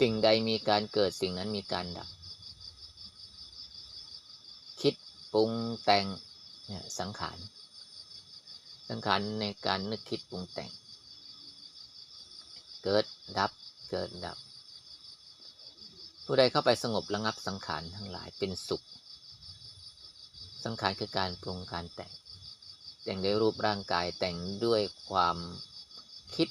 สิ่งใดมีการเกิดสิ่งนั้นมีการดับ คิดปรุงแต่งเนี่ยสังขาร สังขารในการนึกคิดปรุงแต่ง เกิดดับเกิดดับ ผู้ใดเข้าไปสงบระงับสังขารทั้งหลายเป็นสุข สังขารคือการปรุงการแต่ง แต่งด้วยรูปร่างกายแต่งด้วยความคิด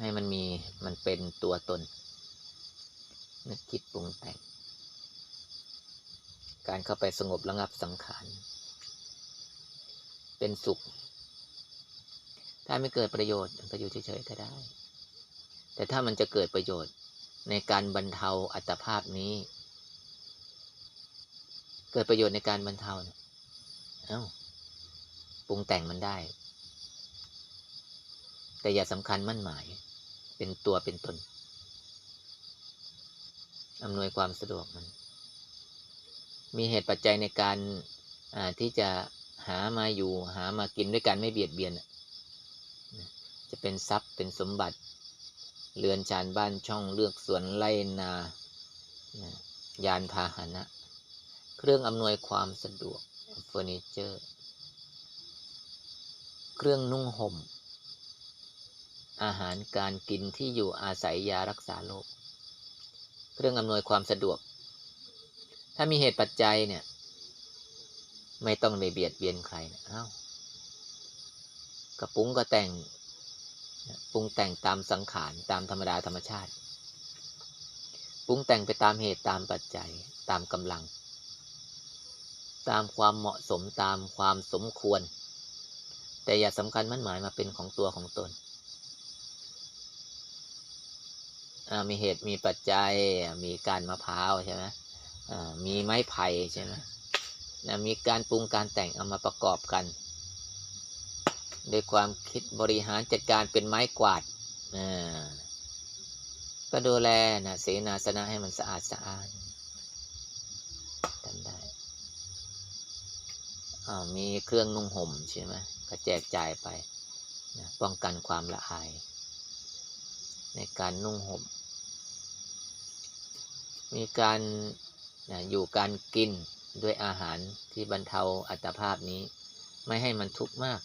ให้มันมีมันเป็นตัวตน นึกคิดปรุงแต่ง การเข้าไปสงบระงับสังขาร เป็นสุข ถ้าไม่เกิดประโยชน์ก็อยู่เฉยๆก็ได้ แต่ถ้ามันจะเกิดประโยชน์ในการบรรเทาอัตภาพนี้ เกิดประโยชน์ในการบรรเทาเนี่ยเอ้าปรุงแต่งมันได้ แต่อย่าสำคัญมั่นหมาย เป็นตัวเป็นตนอำนวยความสะดวกมัน มีเหตุปัจจัยในการที่จะหามาอยู่หามากินด้วยกันไม่เบียดเบียน จะเป็นทรัพย์เป็นสมบัติ เรือนชานบ้านช่องเลือกสวนไร่นา ยานพาหนะ เครื่องอำนวยความสะดวกเฟอร์นิเจอร์ เครื่องนุ่งห่ม อาหารการกินที่อยู่อาศัยยารักษาโรคเครื่องอำนวยความสะดวก ถ้ามีเหตุปัจจัยเนี่ย ไม่ต้องไปเบียดเบียนใครนะอ้าวกระปุ้งก็แต่งปรุงแต่งตามสังขารตามธรรมดาธรรมชาติปรุงแต่งไปตามเหตุตามปัจจัยตามกำลัง ตามความเหมาะสมตามความสมควร แต่อย่าสำคัญมั่นหมายมาเป็นของตัวของตน มีเหตุมีปัจจัยมีการมะพร้าวใช่ไหมมีไม้ไผ่ใช่ไหมมีการปรุงการแต่งเอามาประกอบกันด้วยความคิดบริหารจัดการเป็นไม้กวาดก็ดูแลนะเสนาสนะให้มันสะอาดสะอาดทำได้มีเครื่องนุ่งห่มใช่ไหมก็แจกจ่ายไปนะป้องกันความละอาย ในการนุ่งห่ม มีการนะอยู่การกินด้วยอาหารที่บรรเทาอัตภาพนี้ ไม่ให้มันทุกข์มาก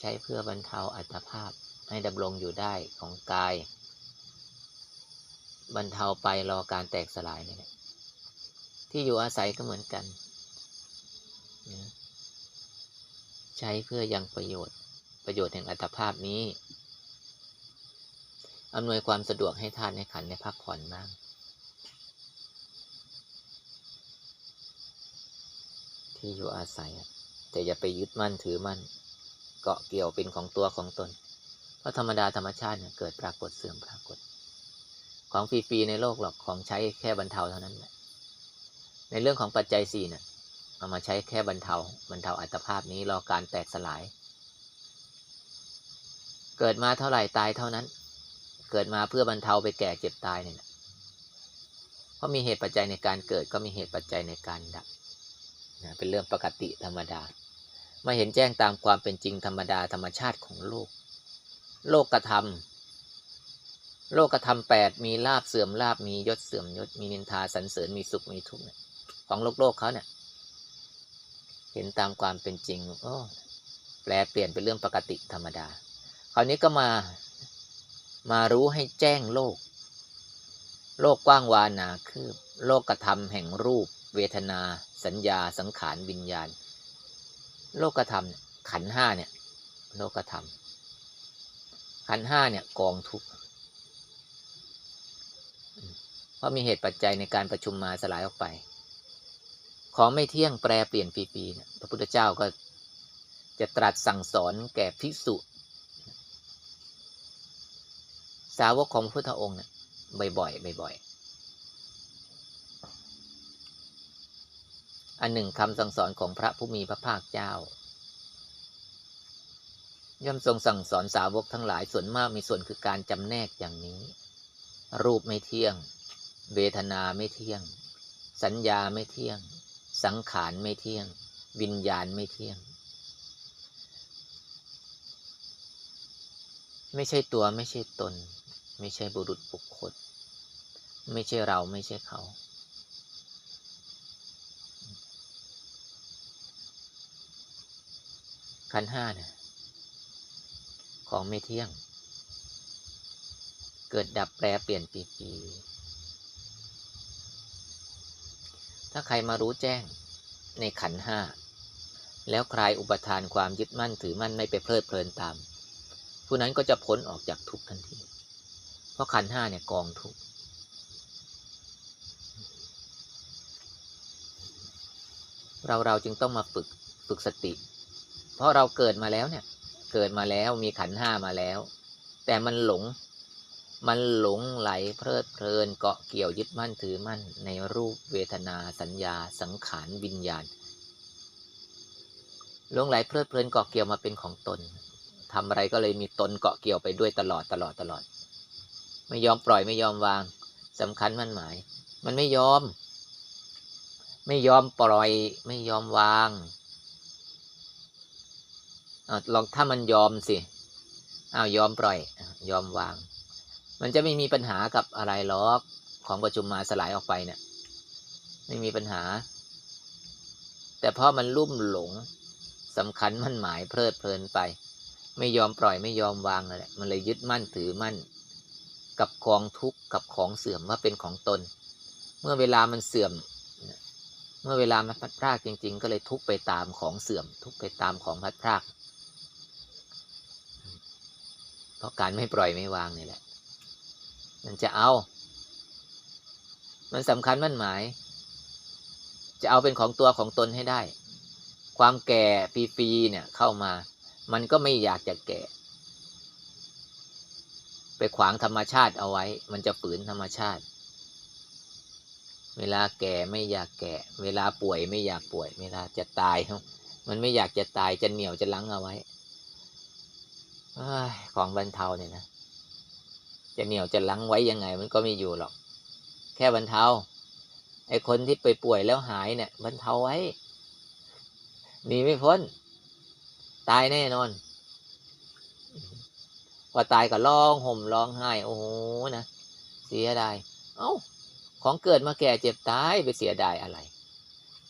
ใช้เพื่อบรรเทาอัตภาพให้ดำรงอยู่ได้ของกาย บรรเทาไปรอการแตกสลายนี่แหละที่อยู่อาศัยก็เหมือนกัน ใช้เพื่อยังประโยชน์ประโยชน์แห่งอัตภาพนี้ อำนวยความสะดวกให้ทานในขันในพักผ่อนบ้างที่อยู่อาศัย แต่อย่าไปยึดมั่นถือมั่น เกาะเกี่ยวเป็นของตัวของตน เพราะธรรมดาธรรมชาติเนี่ยเกิดปรากฏเสื่อมปรากฏ ของฟรีๆในโลกหรอกของใช้แค่บรรเทาเท่านั้นแหละในเรื่องของปัจจัยสี่เนี่ยเอามาใช้แค่บรรเทาบรรเทาอัตภาพนี้รอการแตกสลาย เกิดมาเท่าไหร่ตายเท่านั้น เกิดมาเพื่อบรรเทาไปแก่เจ็บตายเนี่ยเพราะมีเหตุปัจจัยในการเกิดก็มีเหตุปัจจัยในการดับนะเป็นเรื่องปกติธรรมดามาเห็นแจ้งตามความเป็นจริงธรรมดาธรรมชาติของโลก โลกกระทำโลกกระทำแปดมีลาบเสื่อมลาบมียศเสื่อมยศมีนินทาสรรเสริญมีสุขมีทุกข์ของโลกโลกเขาเนี่ย เห็นตามความเป็นจริงโอ้แปลเปลี่ยนเป็นเรื่องปกติธรรมดา คราวนี้ก็มา มารู้ให้แจ้งโลก โลกกว้างวานาคืบ โลกกระทำแห่งรูป เวทนา สัญญาสังขารวิญญาณ โลกกระทำขันห้าเนี่ย โลกกระทำขันห้าเนี่ยกองทุกข์เพราะมีเหตุปัจจัยในการประชุมมาสลายออกไป ของไม่เที่ยงแปรเปลี่ยนปีๆเนี่ยพระพุทธเจ้าก็จะตรัสสั่งสอนแก่ภิกษุ สาวกของพุทธองค์เนี่ยบ่อยๆบ่อยๆอันหนึ่งคำสั่งสอนของพระผู้มีพระภาคเจ้า ย่อมทรงสั่งสอนสาวกทั้งหลายส่วนมากมีส่วนคือการจำแนกอย่างนี้ รูปไม่เที่ยง เวทนาไม่เที่ยง สัญญาไม่เที่ยง สังขารไม่เที่ยง วิญญาณไม่เที่ยงไม่ใช่ตัวไม่ใช่ตน ไม่ใช่บุรุษบุคคล ไม่ใช่เราไม่ใช่เขา ขันห้าเนี่ยของไม่เที่ยง เกิดดับแปรเปลี่ยนปีปีถ้าใครมารู้แจ้งในขันห้า แล้วคลายอุปทานความยึดมั่นถือมั่นไม่ไปเพลิดเพลินตาม ผู้นั้นก็จะพ้นออกจากทุกข์ทันที เพราะขันห้าเนี่ยกองทุกเราเราจึงต้องมาฝึกฝึกสติ เพราะเราเกิดมาแล้วเนี่ย เกิดมาแล้วมีขันห้ามาแล้ว แต่มันหลง มันหลงไหลเพลิดเพลินเกาะเกี่ยวยึดมั่นถือมั่นในรูปเวทนาสัญญาสังขารวิญญาณหลงไหลเพลิดเพลินเกาะเกี่ยวมาเป็นของตนทำอะไรก็เลยมีตนเกาะเกี่ยวไปด้วยตลอดตลอดตลอด ไม่ยอมปล่อยไม่ยอมวางสำคัญมั่นหมาย มันไม่ยอม ไม่ยอมปล่อย ไม่ยอมวางอลองถ้ามันยอมสิอ้าวยอมปล่อย ยอมวาง มันจะไม่มีปัญหากับอะไรหรอกของประชุมมาสลายออกไปเนี่ย ไม่มีปัญหา แต่พราะมันลุ่มหลงสำคัญมั่นหมายเพลิดเพลินไป ไม่ยอมปล่อยไม่ยอมวางนั่นแหละมันเลยยึดมั่นถือมั่น กับกองทุกข์กับของเสื่อมว่าเป็นของตน เมื่อเวลามันเสื่อม เมื่อเวลามันพัดพรากจริง ๆ ก็เลยทุกไปตามของเสื่อม ทุกไปตามของพัดพรากเพราะการไม่ปล่อยไม่วางนี่แหละ มันจะเอา มันสำคัญมั่นหมาย จะเอาเป็นของตัวของตนให้ได้ ความแก่ปีๆเนี่ยเข้ามา มันก็ไม่อยากจะแก่ ไปขวางธรรมชาติเอาไว้ มันจะฝืนธรรมชาติ เวลาแก่ไม่อยากแก่ เวลาป่วยไม่อยากป่วย เวลาจะตายมันไม่อยากจะตายจะเหนียวจะลังเอาไว้ของบรรเทาเนี่ยนะ จะเหนียวจะลังไว้ยังไง มันก็ไม่อยู่หรอก แค่บรรเทา ไอ้คนที่ไปป่วยแล้วหายเนี่ยบรรเทาไว้หนีไม่พ้น ตายแน่นอน อตายก็ร้องห่มร้องไห้ โอ้โหนะเสียดายเอ้า ของเกิดมาแก่เจ็บตายไปเสียดายอะไร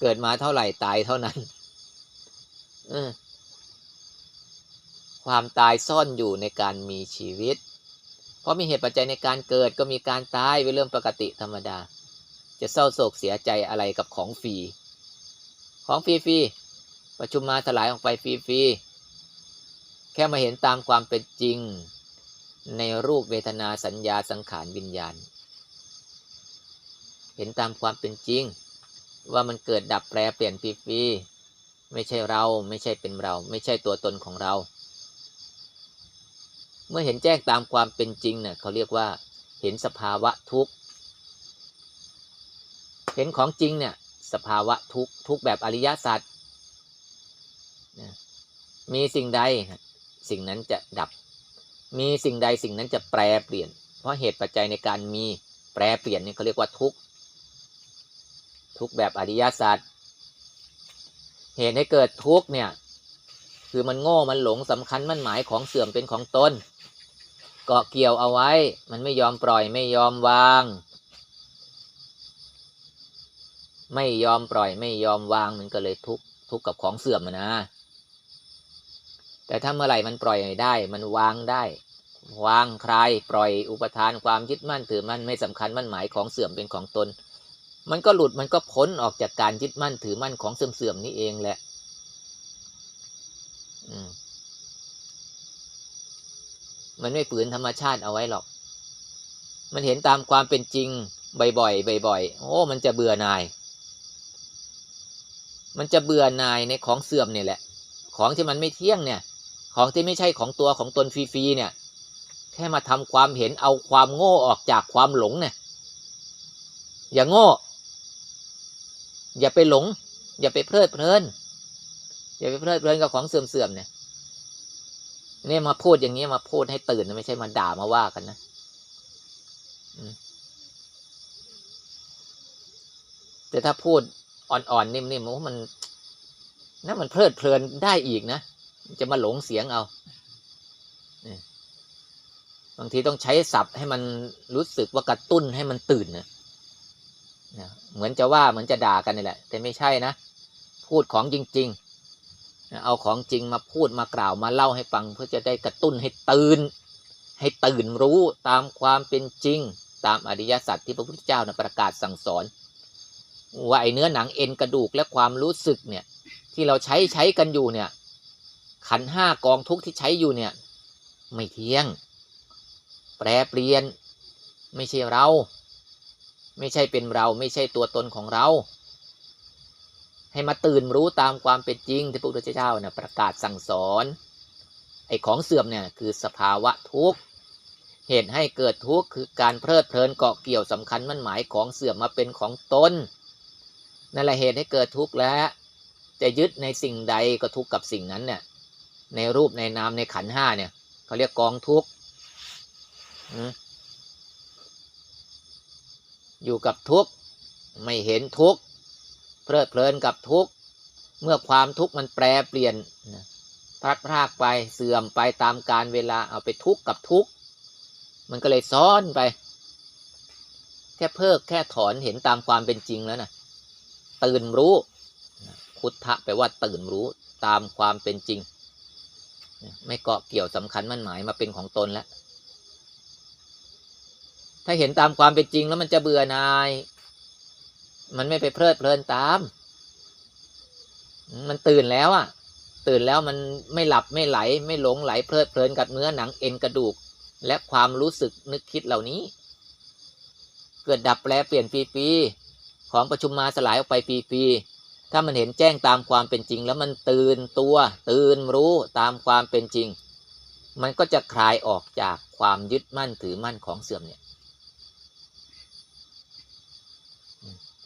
เกิดมาเท่าไหร่ตายเท่านั้นเออความตายซ่อนอยู่ในการมีชีวิต เพราะมีเหตุปัจจัยในการเกิดก็มีการตายเป็นเรื่องปกติธรรมดา จะเศร้าโศกเสียใจอะไรกับของฟรี ของฟรีๆประชุมมาถลายออกไปฟรีๆแค่มาเห็นตามความเป็นจริง ในรูปเวทนาสัญญาสังขารวิญญาณ เห็นตามความเป็นจริง ว่ามันเกิดดับแปรเปลี่ยนฟรีๆไม่ใช่เราไม่ใช่เป็นเรา ไม่ใช่ตัวตนของเรา เมื่อเห็นแจ้งตามความเป็นจริงเนี่ยเขาเรียกว่า เห็นสภาวะทุกข์ เห็นของจริงเนี่ยสภาวะทุกข์ทุกแบบอริยสัจมีสิ่งใดสิ่งนั้นจะดับ มีสิ่งใดสิ่งนั้นจะแปรเปลี่ยน เพราะเหตุปัจจัยในการมีแปรเปลี่ยนนี่เขาเรียกว่าทุกข์ทุกแบบอริยสัจเหตุให้เกิดทุกข์เนี่ยคือมันโง่มันหลงสำคัญมันหมายของเสื่อมเป็นของตนเกาะเกี่ยวเอาไว้ มันไม่ยอมปล่อยไม่ยอมวาง ไม่ยอมปล่อยไม่ยอมวางมันก็เลยทุกข์ทุกข์กับของเสื่อมนะ แต่ถ้าเมื่อไหร่มันปล่อยได้ มันวางได้ วางคลายปล่อยอุปทานความยึดมั่นถือมั่นไม่สำคัญมั่นหมายของเสื่อมเป็นของตน มันก็หลุดมันก็พ้นออกจากการยึดมั่นถือมั่นของเสื่อมๆนี้เองแหละมมันไม่ฝืนธรรมชาติเอาไว้หรอก มันเห็นตามความเป็นจริงบ่อยๆบ่อยๆโอ้มันจะเบื่อหน่าย มันจะเบื่อหน่ายในของเสื่อมเนี่ยแหละ ของที่มันไม่เที่ยงเนี่ย ของที่ไม่ใช่ของตัวของตนฟรีๆเนี่ย แค่มาทำความเห็นเอาความโง่ออกจากความหลงเนี่ยอย่าโง่ อย่าไปหลง อย่าไปเพลิดเพลิน อย่าไปเพลิดเพลินกับของเสื่อมๆเนี่ยนี่มาพูดอย่างนี้มาพูดให้ตื่นนะไม่ใช่มาด่ามาว่ากันนะแต่ถ้าพูดอ่อนๆนิ่มๆโอ้มันนั่นมันเพลิดเพลินได้อีกนะ จะมาหลงเสียงเอาบางทีต้องใช้ศัพท์ให้มันรู้สึกว่ากระตุ้นให้มันตื่นนะเหมือนจะว่าเหมือนจะด่ากันนี่แหละ แต่ไม่ใช่นะ พูดของจริง ๆ เอาของจริงมาพูดมากล่าวมาเล่าให้ฟัง เพื่อจะได้กระตุ้นให้ตื่น ให้ตื่นรู้ตามความเป็นจริง ตามอริยสัจที่พระพุทธเจ้านะประกาศสั่งสอนว่าไอ้เนื้อหนังเอ็นกระดูกและความรู้สึกเนี่ย ที่เราใช้ใช้กันอยู่เนี่ย ขันห้ากองทุกที่ใช้อยู่เนี่ย ไม่เที่ยง แปรเปลี่ยน ไม่ใช่เรา ไม่ใช่เป็นเรา ไม่ใช่ตัวตนของเรา ให้มาตื่นรู้ตามความเป็นจริงที่พระพุทธเจ้าเนี่ยประกาศสั่งสอน ไอ้ของเสื่อมเนี่ยคือสภาวะทุกข์เหตุให้เกิดทุกข์คือการเพลิดเพลินเกาะเกี่ยวสำคัญมั่นหมายของเสื่อมมาเป็นของตนนั่นแหละเหตุให้เกิดทุกข์และจะยึดในสิ่งใดก็ทุกข์กับสิ่งนั้นเนี่ย ในรูปในนามในขันห้าเนี่ยเขาเรียกกองทุกข์อยู่กับทุกข์ไม่เห็นทุกข์เพลิดเพลินกับทุกข์เมื่อความทุกข์มันแปรเปลี่ยนพลัดพรากไปเสื่อมไปตามการเวลาเอาไปทุกข์กับทุกข์มันก็เลยซ้อนไป แค่เพิกแค่ถอนเห็นตามความเป็นจริงแล้วนะตื่นรู้พุทธะแปลว่าตื่นรู้ตามความเป็นจริง ไม่เกาะเกี่ยวสำคัญมั่นหมายมาเป็นของตนแล้ว ถ้าเห็นตามความเป็นจริงแล้วมันจะเบื่อนาย มันไม่ไปเพลิดเพลินตาม มันตื่นแล้วอะ ตื่นแล้วมันไม่หลับไม่ไหล ไม่หลงไหลเพลิดเพลินกับเนื้อหนังเอ็นกระดูก และความรู้สึกนึกคิดเหล่านี้ เกิดดับแปลเปลี่ยนปีๆของประชุมมาสลายออกไปปีๆ ถ้ามันเห็นแจ้งตามความเป็นจริง แล้วมันตื่นตัว ตื่นรู้ตามความเป็นจริง มันก็จะคลายออกจากความยึดมั่นถือมั่นของเสื่อมเนี่ย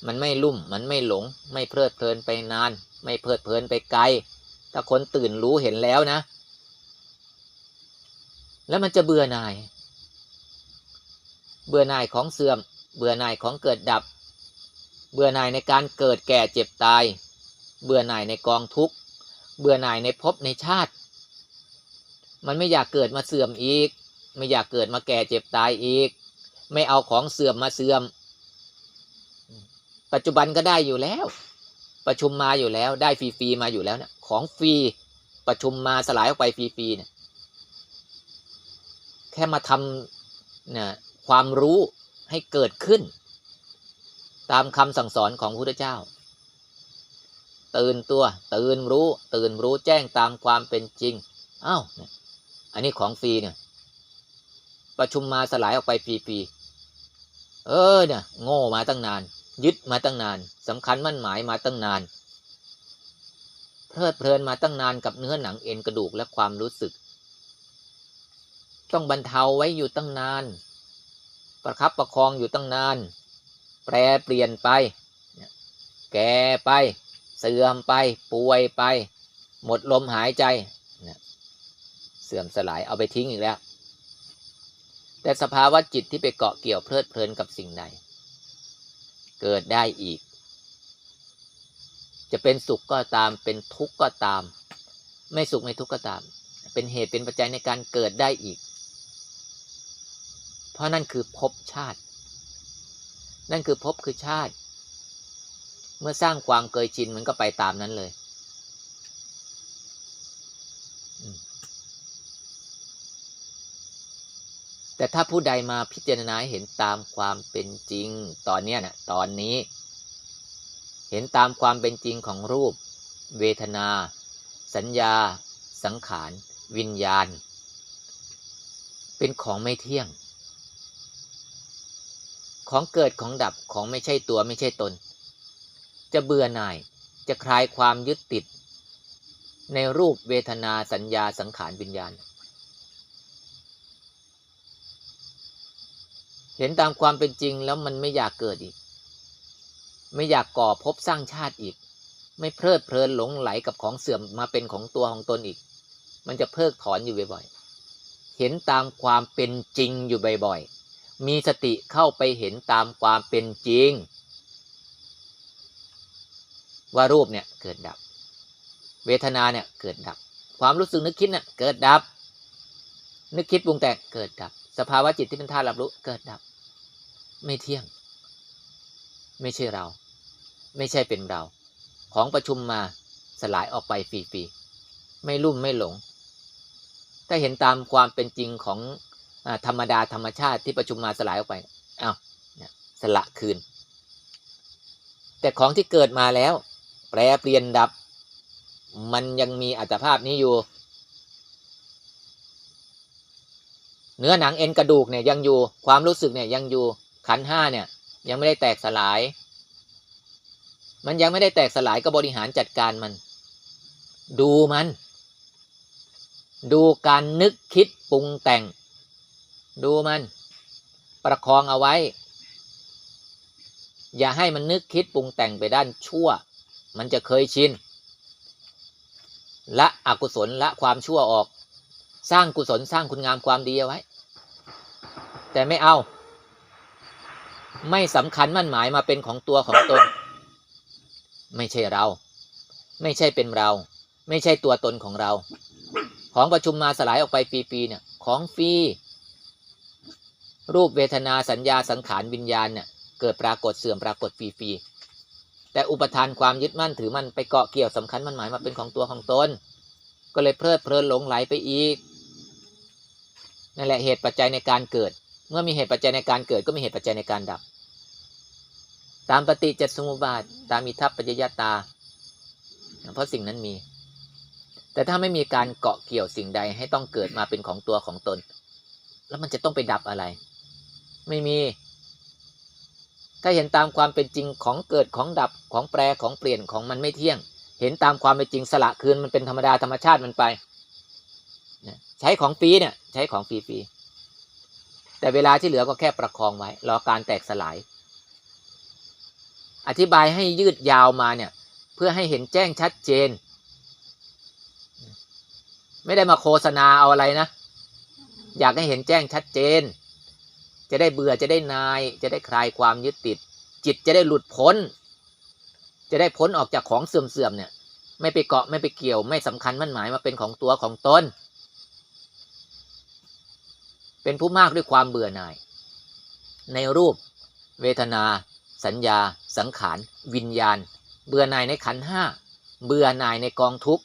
มันไม่ลุ่ม มันไม่หลง ไม่เพลิดเพลินไปนาน ไม่เพลิดเพลินไปไกล ถ้าคนตื่นรู้เห็นแล้วนะ แล้วมันจะเบื่อหน่าย เบื่อหน่ายของเสื่อม เบื่อหน่ายของเกิดดับ เบื่อหน่ายในการเกิดแก่เจ็บตาย เบื่อหน่ายในกองทุกข์ เบื่อหน่ายในภพในชาติ มันไม่อยากเกิดมาเสื่อมอีก ไม่อยากเกิดมาแก่เจ็บตายอีก ไม่เอาของเสื่อมมาเสื่อม ปัจจุบันก็ได้อยู่แล้ว ประชุมมาอยู่แล้ว ได้ฟรีๆมาอยู่แล้วเนี่ย ของฟรีประชุมมาสลายออกไปฟรีๆเนี่ย แค่มาทำเนี่ยความรู้ให้เกิดขึ้น ตามคำสั่งสอนของพระพุทธเจ้า ตื่นตัว ตื่นรู้ ตื่นรู้แจ้งตามความเป็นจริงอ้าวอันนี้ของฟรีเนี่ย ประชุมมาสลายออกไปฟรีๆเออเนี่ย โง่มาตั้งนาน ยึดมาตั้งนานสำคัญมั่นหมายมาตั้งนานเพลิดเพลินมาตั้งนานกับเนื้อหนังเอ็นกระดูกและความรู้สึก ต้องบรรเทาไว้อยู่ตั้งนาน ประคับประคองอยู่ตั้งนาน แปรเปลี่ยนไป แก่ไป เสื่อมไป ป่วยไป หมดลมหายใจ เสื่อมสลายเอาไปทิ้งอีกแล้ว แต่สภาวะจิตที่ไปเกาะเกี่ยวเพลิดเพลินกับสิ่งใด เกิดได้อีก จะเป็นสุขก็ตาม เป็นทุกข์ก็ตาม ไม่สุขไม่ทุกข์ก็ตาม เป็นเหตุเป็นปัจจัยในการเกิดได้อีก เพราะนั่นคือภพชาติ นั่นคือภพคือชาติ เมื่อสร้างความเคยชินมันก็ไปตามนั้นเลย แต่ถ้าผู้ใดมาพิจารณาเห็นตามความเป็นจริง ตอนเนี้ยนะตอนนี้ เห็นตามความเป็นจริงของรูป เวทนา สัญญา สังขาร วิญญาณ เป็นของไม่เที่ยง ของเกิดของดับของไม่ใช่ตัวไม่ใช่ตน จะเบื่อหน่ายจะคลายความยึดติด ในรูปเวทนาสัญญาสังขารวิญญาณ เห็นตามความเป็นจริงแล้วมันไม่อยากเกิดอีก ไม่อยากก่อภพสร้างชาติอีก ไม่เพลิดเพลินหลงไหลกับของเสื่อมมาเป็นของตัวของตนอีก มันจะเพิกถอนอยู่บ่อยๆ เห็นตามความเป็นจริงอยู่บ่อยๆ มีสติเข้าไปเห็นตามความเป็นจริง ว่ารูปเนี่ยเกิดดับ เวทนาเนี่ยเกิดดับ ความรู้สึกนึกคิดเนี่ยเกิดดับ นึกคิดปรุงแต่งเกิดดับ สภาวะจิตที่เป็นธาตุรับรู้เกิดดับ ไม่เที่ยง ไม่ใช่เรา ไม่ใช่เป็นเรา ของประชุมมาสลายออกไปฟรีๆไม่ลุ่มไม่หลง ถ้าเห็นตามความเป็นจริงของ ธรรมดาธรรมชาติที่ประชุมมาสลายออกไปอ้าวสละคืน แต่ของที่เกิดมาแล้ว แปรเปลี่ยนดับ มันยังมีอัตภาพนี้อยู่ เนื้อหนังเอ็นกระดูกเนี่ยยังอยู่ความรู้สึกเนี่ยยังอยู่ขันห้าเนี่ย ยังไม่ได้แตกสลาย มันยังไม่ได้แตกสลายก็บริหารจัดการมัน ดูมัน ดูการนึกคิดปรุงแต่ง ดูมัน ประคองเอาไว้ อย่าให้มันนึกคิดปรุงแต่งไปด้านชั่ว มันจะเคยชินละอกุศลละความชั่วออก สร้างกุศลสร้างคุณงามความดีเอาไว้ แต่ไม่เอา ไม่สำคัญมั่นหมายมาเป็นของตัวของตน ไม่ใช่เรา ไม่ใช่เป็นเรา ไม่ใช่ตัวตนของเรา ของประชุมมาสลายออกไปปีๆเนี่ย ของฟรี รูปเวทนาสัญญาสังขารวิญญาณเนี่ยเกิดปรากฏเสื่อมปรากฏฟรีๆแต่อุปทานความยึดมั่นถือมั่นไปเกาะเกี่ยวสำคัญมันหมายมาเป็นของตัวของตนก็เลยเพลิดเพลินหลงไหลไปอีกนั่นแหละเหตุปัจจัยในการเกิด เมื่อมีเหตุปัจจัยในการเกิดก็มีเหตุปัจจัยในการดับ ตามปฏิจจสมุปบาทตามอิทัปปัจจยตา เพราะสิ่งนั้นมี แต่ถ้าไม่มีการเกาะเกี่ยวสิ่งใดให้ต้องเกิดมาเป็นของตัวของตน แล้วมันจะต้องไปดับอะไร ไม่มี ถ้าเห็นตามความเป็นจริงของเกิดของดับของแปรของเปลี่ยนของมันไม่เที่ยง เห็นตามความเป็นจริงสละคืนมันเป็นธรรมดาธรรมชาติมันไป ใช้ของฟรีเนี่ยใช้ของฟรีๆแต่เวลาที่เหลือก็แค่ประคองไว้ รอการแตกสลาย อธิบายให้ยืดยาวมาเนี่ยเพื่อให้เห็นแจ้งชัดเจน ไม่ได้มาโฆษณาเอาอะไรนะ อยากให้เห็นแจ้งชัดเจน จะได้เบื่อจะได้นาย จะได้คลายความยึดติด จิตจะได้หลุดพ้น จะได้พ้นออกจากของเสื่อมๆเนี่ย ไม่ไปเกาะไม่ไปเกี่ยว ไม่สำคัญมั่นหมายมาเป็นของตัวของตนเป็นผู้มากด้วยความเบื่อหน่าย ในรูป เวทนา สัญญา สังขาร วิญญาณ เบื่อหน่ายในขันห้าเบื่อหน่ายในกองทุกข์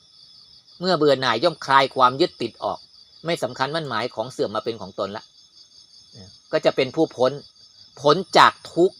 เมื่อเบื่อหน่ายย่อมคลายความยึดติดออก ไม่สำคัญมั่นหมายของเสื่อมมาเป็นของตนละ ก็จะเป็นผู้พ้น พ้นจากทุกข์